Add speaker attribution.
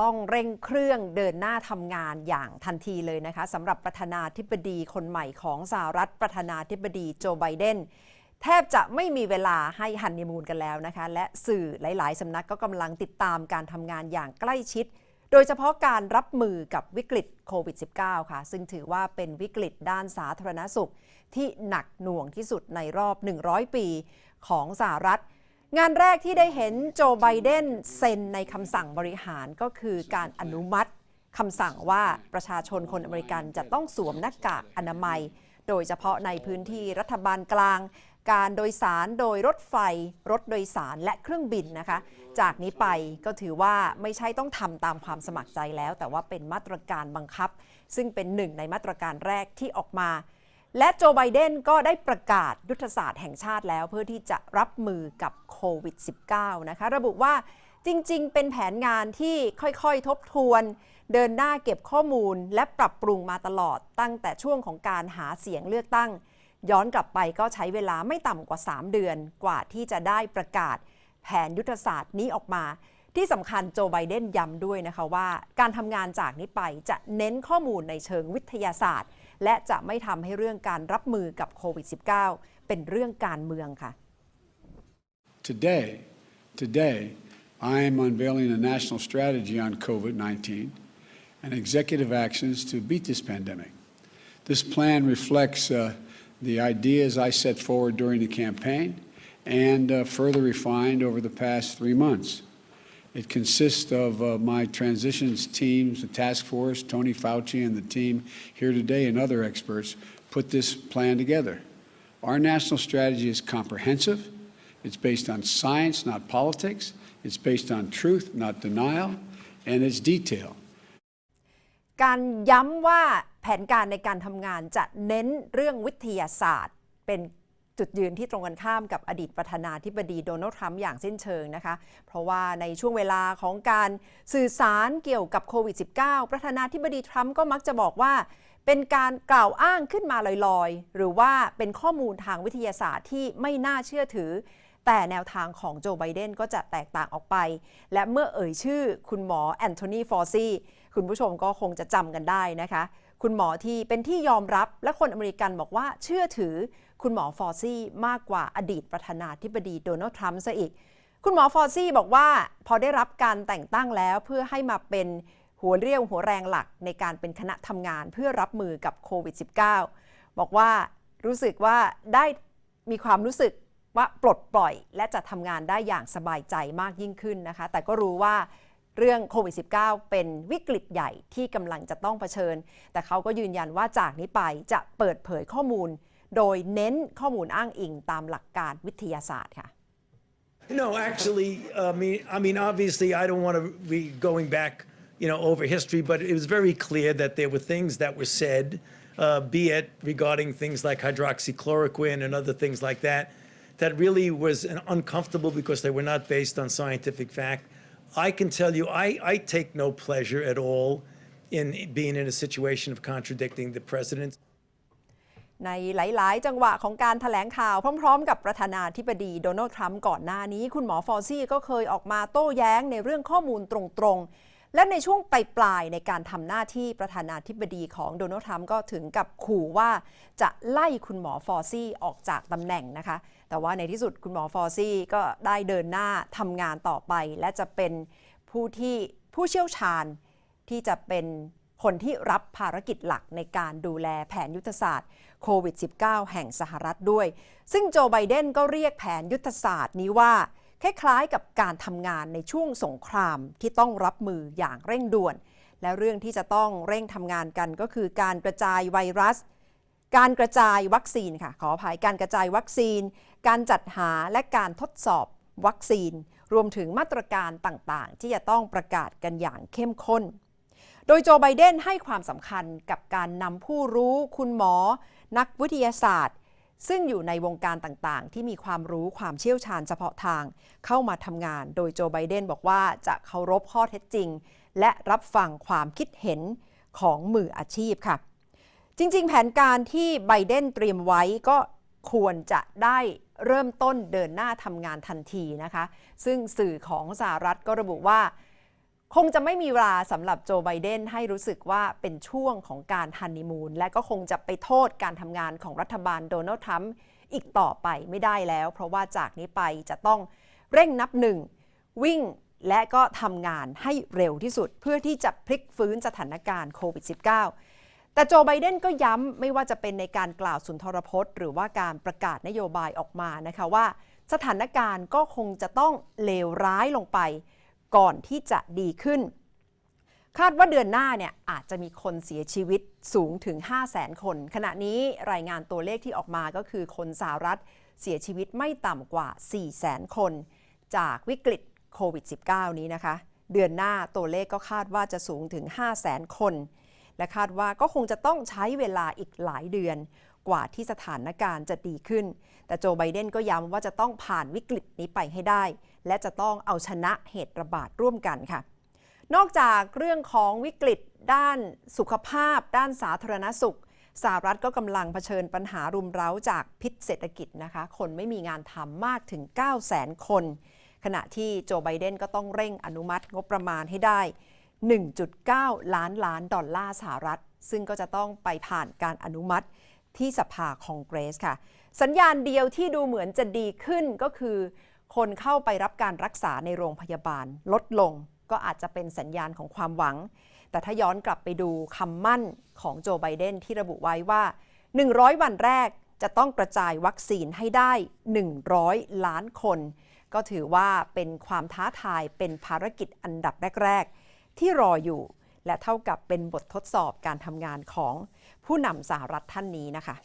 Speaker 1: ต้องเร่งเครื่องเดินหน้าทำงานอย่างทันทีเลยนะคะสำหรับประธานาธิบดีคนใหม่ของสหรัฐประธานาธิบดีโจไบเดนแทบจะไม่มีเวลาให้ฮันนีมูนกันแล้วนะคะ และสื่อหลาย ๆสำนักก็กำลังติดตามการทำงานอย่างใกล้ชิด โดยเฉพาะการรับมือกับวิกฤตโควิด -19 ค่ะ ซึ่งถือว่าเป็นวิกฤตด้านสาธารณสุขที่หนักหน่วงที่สุดในรอบ 100 ปีของสหรัฐ งานแรกที่ได้เห็นโจไบเดนเซ็นในคำสั่งบริหารก็คือการอนุมัติคำสั่งว่าประชาชนคนอเมริกันจะต้องสวมหน้ากากอนามัย โดยเฉพาะในพื้นที่รัฐบาลกลาง การโดยสารโดยรถไฟ รถโดยสารและเครื่องบินนะคะ จากนี้ไปก็ถือว่าไม่ใช่ต้องทำตามความสมัครใจแล้ว แต่ว่าเป็นมาตรการบังคับ ซึ่งเป็นหนึ่งในมาตรการแรกที่ออกมาและโจไบเดนก็ได้ประกาศยุทธศาสตร์แห่งชาติแล้วเพื่อที่จะรับมือกับโควิด -19 นะคะ ระบุว่าจริง ๆ เป็นแผนงานที่ค่อยๆ ทบทวน เดินหน้าเก็บข้อมูลและปรับปรุงมาตลอดตั้งแต่ช่วงของการหาเสียงเลือกตั้ง ย้อนกลับไปก็ใช้เวลาไม่ต่ำกว่า 3 เดือนกว่าที่จะได้ประกาศ แผนยุทธศาสตร์นี้ออกมา ที่สำคัญโจไบเดนย้ำด้วยนะคะว่า การทำงานจากนี้ไปจะเน้นข้อมูลในเชิงวิทยาศาสตร์ และจะไม่ทำให้เรื่องการรับมือกับโควิด -19 เป็นเรื่องการเมืองค่ะ
Speaker 2: Today, today, I am unveiling a national strategy on COVID 19 and executive actions to beat this pandemic. This plan reflects uh, the ideas I set forward during the campaign and uh, further refined over the past three months. It consists of uh, my transitions teams, the task force, Tony Fauci, and the team here today, and other experts put this plan together. Our national strategy is comprehensive. It's based on science, not politics. It's based on truth, not denial, and it's detail.
Speaker 1: การย้ำว่าแผนการในการทำงานจะเน้นเรื่องวิทยาศาสตร์ เป็นจุดยืนที่ตรงกันข้ามกับอดีตประธานาธิบดีโดนัลด์ทรัมป์อย่างสิ้นเชิงนะคะ เพราะว่าในช่วงเวลาของการสื่อสารเกี่ยวกับโควิด -19 ประธานาธิบดีทรัมป์ก็มักจะบอกว่าเป็นการกล่าวอ้างขึ้นมาลอยๆ หรือว่าเป็นข้อมูลทางวิทยาศาสตร์ที่ไม่น่าเชื่อถือ แต่แนวทางของโจไบเดนก็จะแตกต่างออกไป และเมื่อเอ่ยชื่อคุณหมอแอนโทนีฟอร์ซีคุณผู้ชมก็คงจะจำกันได้นะคะ คุณหมอที่เป็นที่ยอมรับและคนอเมริกันบอกว่าเชื่อถือคุณหมอฟอร์ซี่มากกว่าอดีตประธานาธิบดีโดนัลด์ทรัมป์ซะอีก คุณหมอฟอร์ซี่บอกว่าพอได้รับการแต่งตั้งแล้วเพื่อให้มาเป็นหัวเรี่ยวหัวแรงหลักในการเป็นคณะทำงานเพื่อรับมือกับโควิด -19 บอกว่ารู้สึกว่าได้มีความรู้สึก ว่าปลดปล่อยและจะทำงานได้อย่างสบายใจมากยิ่งขึ้นนะคะ แต่ก็รู้ว่าเรื่องโควิด -19 เป็นวิกฤตใหญ่ที่กำลังจะต้องเผชิญ แต่เขาก็ยืนยันว่าจากนี้ไปจะเปิดเผยข้อมูล โดยเน้นข้อมูลอ้างอิงตามหลักการวิทยาศาสตร์ค่ะ
Speaker 3: No, actually, uh, I mean, I mean, obviously, I don't want to be going back, you know, over history, but it was very clear that there were things that were said, uh, be it regarding things like hydroxychloroquine and other things like that, that really was an uncomfortable because they were not based on scientific fact. I can tell you, I, I take no pleasure at all in being in a situation of contradicting the president.
Speaker 1: ในหลาย ๆ จังหวะของการถแถลงข่าวพร้อม ๆ กับประธานาธิบดีโดนัลด์ทรัมป์ก่อนหน้านี้ คุณหมอฟอร์ซี่ก็เคยออกมาโต้แย้งในเรื่องข้อมูลตรง ๆ และในช่วงปลายๆในการทำหน้าที่ประธานาธิบดีของโดนัลด์ทรัมป์ก็ถึงกับขู่ว่าจะไล่คุณหมอฟอร์ซี่ออกจากตำแหน่งนะคะ แต่ว่าในที่สุดคุณหมอฟอร์ซี่ก็ได้เดินหน้าทำงานต่อไป และจะเป็นผู้ที่ผู้เชี่ยวชาญที่จะเป็นคนที่รับภารกิจหลักในการดูแลแผนยุทธศาสตร์โควิด -19 แห่งสหรัฐด้วย ซึ่งโจไบเดนก็เรียกแผนยุทธศาสตร์นี้ว่า คล้ายๆกับการทำงานในช่วงสงครามที่ต้องรับมืออย่างเร่งด่วน และเรื่องที่จะต้องเร่งทำงานกันก็คือการกระจายไวรัส การกระจายวัคซีนค่ะขออภัยการกระจายวัคซีน การจัดหาและการทดสอบวัคซีน รวมถึงมาตรการต่างๆ ที่จะต้องประกาศกันอย่างเข้มข้น โดยโจไบเดนให้ความสำคัญกับการนำผู้รู้ คุณหมอ นักวิทยาศาสตร์ ซึ่งอยู่ในวงการต่างๆ ที่มีความรู้ความเชี่ยวชาญเฉพาะทาง เข้ามาทำงาน โดยโจไบเดนบอกว่าจะเคารพข้อเท็จจริง และรับฟังความคิดเห็นของมืออาชีพค่ะ จริง ๆ แผนการที่ไบเดนเตรียมไว้ก็ควรจะได้เริ่มต้นเดินหน้าทำงานทันทีนะคะ ซึ่งสื่อของสหรัฐก็ระบุว่า คงจะไม่มีเวลาสำหรับโจไบเดนให้รู้สึกว่าเป็นช่วงของการฮันนีมูนและก็คงจะไปโทษการทำงานของรัฐบาลโดนัลด์ทรัมป์อีกต่อไปไม่ได้แล้ว เพราะว่าจากนี้ไปจะต้องเร่งนับหนึ่งวิ่งและก็ทำงานให้เร็วที่สุด เพื่อที่จะพลิกฟื้นสถานการณ์โควิด -19 แต่โจไบเดนก็ย้ำไม่ว่าจะเป็นในการกล่าวสุนทรพจน์ หรือว่าการประกาศนโยบายออกมานะคะว่า สถานการณ์ก็คงจะต้องเลวร้ายลงไป ก่อนที่จะดีขึ้น คาดว่าเดือนหน้าเนี่ยอาจจะมีคนเสียชีวิตสูงถึง 5 0 0แสนคน ขณะนี้รายงานตัวเลขที่ออกมาก็คือคนสหรัฐเสียชีวิตไม่ต่ำกว่า 4 0 0แสนคน จากวิกฤตโควิด -19 นี้นะคะ เดือนหน้าตัวเลขก็คาดว่าจะสูงถึง 5 0 0แสนคน และคาดว่าก็คงจะต้องใช้เวลาอีกหลายเดือนกว่าที่สถานการณ์จะดีขึ้น แต่โจไบเดนก็ย้ำว่าจะต้องผ่านวิกฤตนี้ไปให้ได้ และจะต้องเอาชนะเหตุระบาดร่วมกันค่ะ นอกจากเรื่องของวิกฤตด้านสุขภาพ ด้านสาธารณสุขสหรัฐก็กำลังเผชิญปัญหารุมเร้าจากพิษเศรษฐกิจนะคะ คนไม่มีงานทำมากถึง 9 0 0 0 0 0 คน ขณะที่โจไบเดนก็ต้องเร่งอนุมัติงบประมาณให้ได้ 1.9 ล้านล้านดอลลาร์สหรัฐ ซึ่งก็จะต้องไปผ่านการอนุมัติที่สภาคองเกรสค่ะ สัญญาณเดียวที่ดูเหมือนจะดีขึ้นก็คือ คนเข้าไปรับการรักษาในโรงพยาบาล ลดลงก็อาจจะเป็นสัญญาณของความหวัง แต่ถ้าย้อนกลับไปดูคำมั่นของโจไบเดนที่ระบุไว้ว่า 100 วันแรกจะต้องกระจายวัคซีนให้ได้ 100 ล้านคน ก็ถือว่าเป็นความท้าทายเป็นภารกิจอันดับแรก ๆ ที่รออยู่ และเท่ากับเป็นบททดสอบการทำงานของผู้นำสหรัฐท่านนี้นะคะ